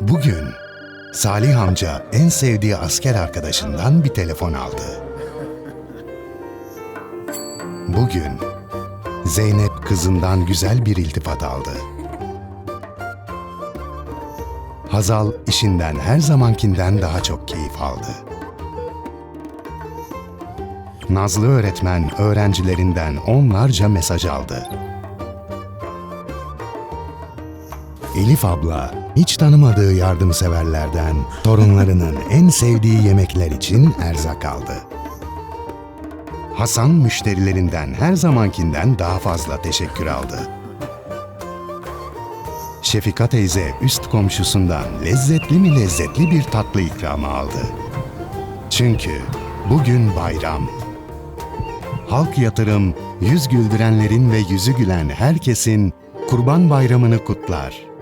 Bugün Salih amca en sevdiği asker arkadaşından bir telefon aldı. Bugün Zeynep kızından güzel bir iltifat aldı. Hazal işinden her zamankinden daha çok keyif aldı. Nazlı öğretmen öğrencilerinden onlarca mesaj aldı. Elif abla hiç tanımadığı yardımseverlerden torunlarının en sevdiği yemekler için erzak aldı. Hasan müşterilerinden her zamankinden daha fazla teşekkür aldı. Şefika teyze üst komşusundan lezzetli mi lezzetli bir tatlı ikramı aldı. Çünkü bugün bayram. Halk Yatırım yüz güldürenlerin ve yüzü gülen herkesin Kurban Bayramını kutlar.